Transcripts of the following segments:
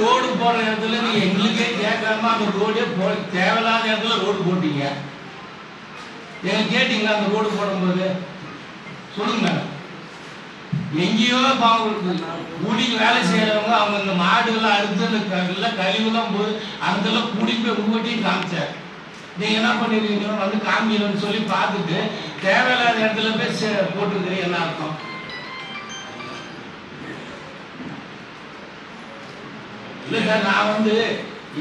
Road போற இடத்துல நீ எங்களுக்கே கேட்காம அந்த ரோடே போ தேவையில்லாத இடத்துல ரோடு போட்டீங்க. எங்க கேட்டீங்களா அந்த ரோடு போடும்போது? சொல்லுங்க எங்கேயோ பாவம் கூலிக்கு வேலை செய்யறவங்க அவங்க இந்த மாடுகள்லாம் அறுத்து இந்த எல்லாம் கழிவுலாம் போய் அங்கெல்லாம் கூலி போய் உங்கள்கிட்டையும் காமிச்சார் நீங்க என்ன பண்ணிருக்கீங்க வந்து காமிக்கணும்னு சொல்லி பார்த்துட்டு தேவையில்லாத இடத்துல போய் சே- போட்டிருக்கிறீங்க என்ன அர்த்தம்? இல்லைங்க சார் நான் வந்து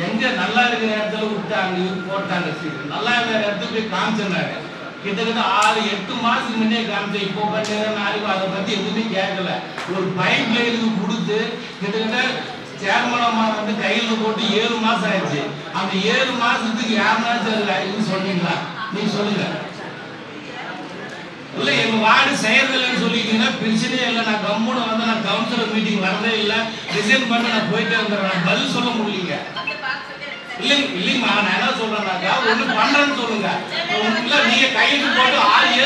எங்க நல்லா இருக்கிற இடத்துல விட்டாங்க போட்டாங்க சரி. நல்லா இருக்கிற இடத்துல போய் காமிச்சிருந்தாங்க கிட்டத்தட்ட ஆறு எட்டு மாசத்துக்கு முன்னே காமிச்சேன். இப்போ பண்ணி நாளைக்கு அதை பத்தி எதுவுமே கேட்கல. ஒரு பைப் லைனுக்கு கொடுத்து கிட்டத்தட்ட சேர்மனமா வந்து கையில் போட்டு ஏழு மாசம் ஆயிடுச்சு. அந்த ஏழு மாசத்துக்கு யாருனாச்சும் அது சொன்னீங்களா? நீ சொல்லுங்க. இல்ல எங்க வார்டு செய்யறதில்லைன்னு சொல்லிட்டீங்கன்னா பிரச்சனையே இல்லை. நான் கம்முன்னு வந்து நான் கவுன்சிலர் மீட்டிங் வரதே இல்லை. டிசைன் பண்ணி நான் போயிட்டே வந்துடுறேன். நான் பதில் சொல்ல முடியலீங்க. இல்லைங்க இல்லைங்கம்மா நான் என்ன சொல்றேன்னாக்கா ஒண்ணு பண்றேன்னு சொல்லுங்க. இல்ல நீங்க கையெழுத்து போட்டு ஆறு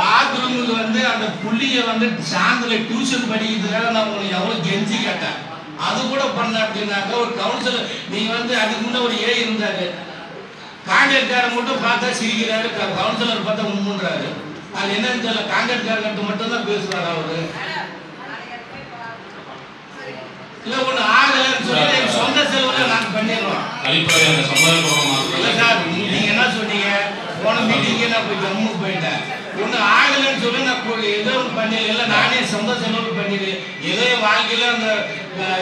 பாத்ரூமுக்கு வந்து அந்த புள்ளிய வந்து சாந்தில டியூஷன் படிக்கிறதுக்காக நான் உங்களுக்கு எவ்வளவு கெஞ்சி கேட்டேன். அது கூட பண்ண அப்படின்னாக்கா ஒரு கவுன்சிலர் நீங்க வந்து அதுக்கு முன்ன ஒரு ஏ இருந்தாரு. காங்கிரட்காரன் மட்டும் பார்த்தா சிரிக்கிறாரு கவுன்சிலர் பார்த்தா உண்முன்றாரு அது என்னன்னு தெரியல காங்கிரட்காரங்கிட்ட மட்டும் தான் பேசுவார் அவரு? இல்ல ஒண்ணு ஆகலைன்னு சொல்லி எங்க சொந்த செலவுல நாங்க பண்ணிடுறோம். இல்ல சார் நீங்க என்ன சொன்னீங்க? போன மீட்டிங்கே நான் போய் ஜம்மு போயிட்டேன். ஒண்ணு ஆகலைன்னு சொல்லி நான் ஏதோ பண்ணிடுறேன் இல்லை நானே சொந்த செலவு பண்ணிடுறேன் ஏதோ என் வாழ்க்கையில அந்த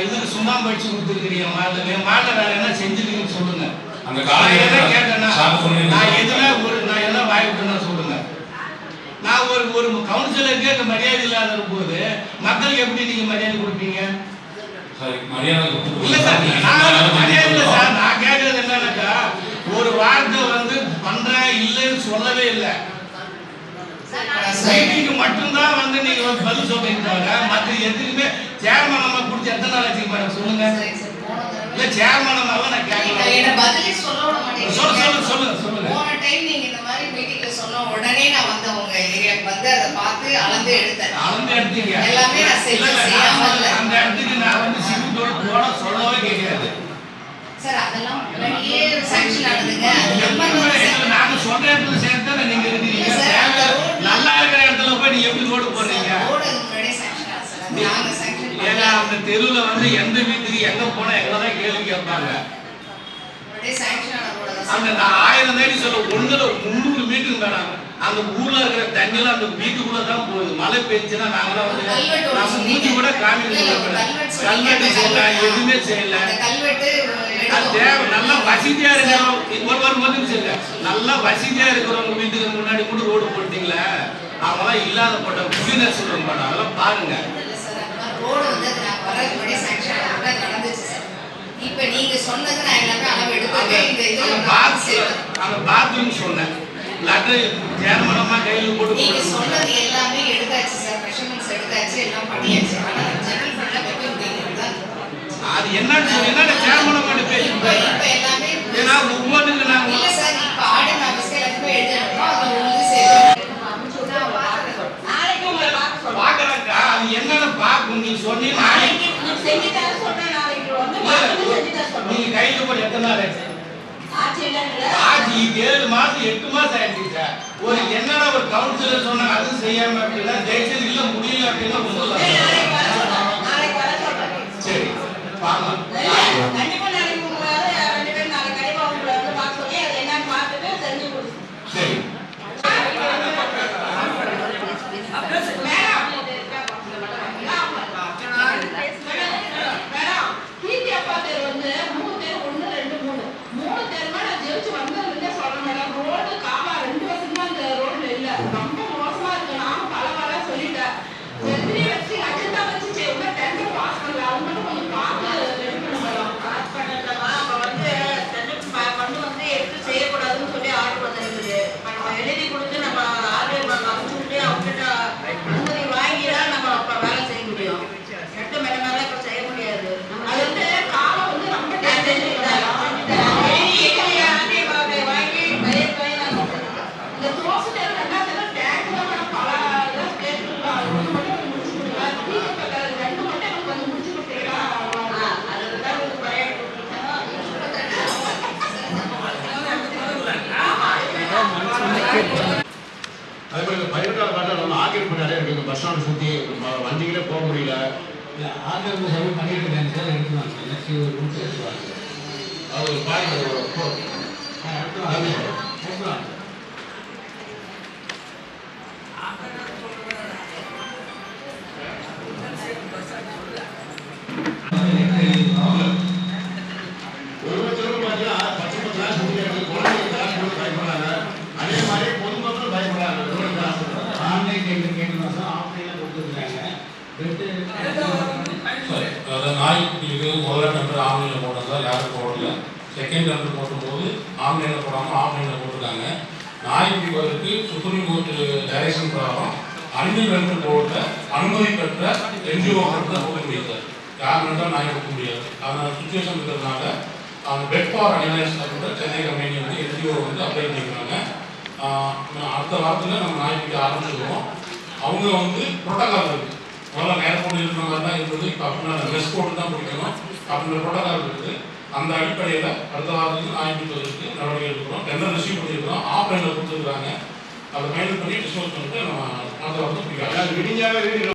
இதுக்கு சுண்ணாம்பு அடிச்சு கொடுத்துருக்கிறீங்க மாடல என் மாடல வேற என்ன செஞ்சிருக்கீங்கன்னு சொல்லுங்க. அந்த காலையில. நான் எதுனா ஒரு நான் என்ன வாய்ப்புன்னா சொல்லுங்க நான் ஒரு ஒரு கவுன்சிலருக்கே இந்த மரியாதை இல்லாத போது மக்களுக்கு எப்படி நீங்க மரியாதை கொடுப்பீங்க? சரி மரியாதை கொடுத்து இல்ல சார் நான் மரியாதை இல்லை சார். நான் கேட்கறது என்னன்னாக்கா ஒரு வார்த்தை வந்து பண்றேன் இல்லைன்னு சொல்லவே இல்லை. மீட்டிங்கு மட்டும்தான் வந்து நீங்க வந்து பதில் சொல்றீங்க தவிர மற்ற எதுக்குமே சேர்மன் நம்ம பிடிச்ச எத்தனை நாள் ஆச்சு மேடம் சொல்லுங்க. இல்ல சேர்மன் நம்ம நான் கேட்கல என்ன பதிலே சொல்ல விட மாட்டேங்கிறீங்க. சொல்ல சொல்லுங்க சொல்லுங்க சொல்லுங்க போன டைம் நீங்க இந்த மாதிரி மீட்டிங்ல சொன்ன உடனே நான் வந்து உங்க ஏரியாக்கு வந்து அதை பார்த்து அளந்து எடுத்தேன். அளந்து எடுத்தீங்க. எல்லாமே நான் செய்யாம இல்ல. அந்த இடத்துக்கு நான் வந்து சிபித்தோட போட சொல்லவே கிடையாது சார் அதெல்லாம் முன்னாடியே சாங்ஷன் ஆனதுங்க நாங்க சொல்ற இடத்துல சேர்த்து நீங்க இருக்கிறீங்க? நல்லா இருக்கிற இடத்துல போய் நீங்க எப்படி ரோடு போடுறீங்க? ஏன்னா அந்த தெருவுல வந்து எந்த வீட்டுக்கு எங்க போனா எங்கதான் கேள்வி கேட்பாங்க. தான் அந்த நான் ஆயிரம் தாடி சொல்ல ஒண்ணுல முந்நூறு மீட்டருக்கு மேடம் அந்த ஊர்ல இருக்கிற தண்ணிலாம் அந்த வீட்டுக்குள்ள தான் போகுது மழை பெஞ்சுன்னா நாங்களாம் வந்து நம்ம. மூஞ்சி கூட காமிக்க இல்ல, இல்ல, முடியல கல்வெட்டு. செய்யல எதுவுமே செய்யல அது. தேவை நல்லா வசதியா இருக்கிறவங்க ஒரு ஒரு நிமிஷம் இல்ல நல்லா வசதியா இருக்கிறவங்க வீட்டுக்கு முன்னாடி கூட ரோடு போட்டீங்களே அவங்களாம் இல்லாத போட்ட புதினர் சொல்லுங்க மேடம் அதெல்லாம் பாருங்க இப்போ நீங்க சொன்னது நான் எல்லாமே அளவு செய்வேன். அந்த பாத்ரூம் சொன்னேன் லெட்டர் சேர்மனமா கையில் போட்டு நீங்க. சொன்னது எல்லாமே எடுத்தாச்சு சார் மெஷர்மெண்ட்ஸ் எடுத்தாச்சு எல்லாம் பண்ணியாச்சு ஆனா ஜெனரல் ஃபண்ட்ல வைக்க முடியல அது என்னன்னு சொல்லி என்ன சேர்மனமா இப்ப இப்ப எல்லாமே ஏன்னா ஒவ்வொன்றுக்கு நாங்க இல்ல சார் இப்ப ஆடு நான் பிஸ்கட் எல்லாத்துக்குமே எழுதிருக்கோம் அது உங்களுக்கு சேர்த்து நாளைக்கு உங்களை பார்க்க சொல்றேன். பாக்குறாக்கா அது என்னன்னு பாக்கும் நீ சொன்னீங்க நாளைக்கு நான் செஞ்சு தர சொல்றேன். நாளைக்கு வந்து பார்த்துட்டு செஞ்சு தர சொல்றேன். நீங்க கையில போட்டு எத்தனை நாள் ஆச்சு ஆச்சு இல்லைங்கிற? ஆச்சு ஏழு மாசம் எட்டு மாசம் ஆயிடுச்சு சார் ஒரு என்னடா ஒரு கவுன்சிலர் சொன்னா அது செய்யாம அப்படின்னா தயவுசெய்து இல்ல முடியல அப்படின்னா சரி, ஒண்ணும் அதே மாதிரி பயிர்கால பார்த்தா நம்ம ஆக்கிரமிப்பு பஸ் ஸ்டாண்ட் சுற்றி வண்டிகளே போக முடியல. இல்லை ஆக்கிரமிப்பு அதாவது நாய்க்குட்டிக்கு முதல்ல டெண்டர் ஆன்லைனில் போட்டதால் யாரும் போடல. செகண்ட் டெண்டர் போட்டும்போது ஆன்லைனில் போடாமல் ஆன்லைனில் போட்டிருக்காங்க நாய்க்குட்டிகளுக்கு சுப்ரீம் கோர்ட் டைரக்ஷன் பிரகாரம் அனிமல் டெண்டர் போட்ட அனுமதி பெற்ற என்ஜிஓ தான் போட முடியாது. சார் யார் வேண்டாம் நாய் கொடுக்க முடியாது. அதனால் சுச்சுவேஷன் இருக்கிறதுனால அந்த பெட் ஃபார் அனிமல்ஸ் அப்படின்ற சென்னை கம்பெனி வந்து என்ஜிஓ வந்து அப்ளை பண்ணியிருக்காங்க அடுத்த வாரத்தில் நம்ம நாய்க்குட்டி ஆரம்பிச்சிருவோம். அவங்க வந்து ப்ரோட்டோகால் இருக்குது முதல்ல நேரம் போட்டு இருக்கிற மாதிரி தான் இருந்தது இப்போ அப்படின்னா ட்ரெஸ் போட்டு தான் பிடிக்கணும் அப்படின்ற ப்ரோட்டோகால் இருக்குது. அந்த அடிப்படையில் அடுத்த வாரத்துக்கு ஆய்வுக்கு நடவடிக்கை எடுக்கிறோம். டெண்டர் ரிசீவ் பண்ணியிருக்கிறோம். ஆஃப்லைனில் கொடுத்துருக்காங்க அதை மைண்ட் பண்ணி டிஸ்போஸ் பண்ணிட்டு நம்ம அடுத்த வாரத்துக்கு பிடிக்கலாம்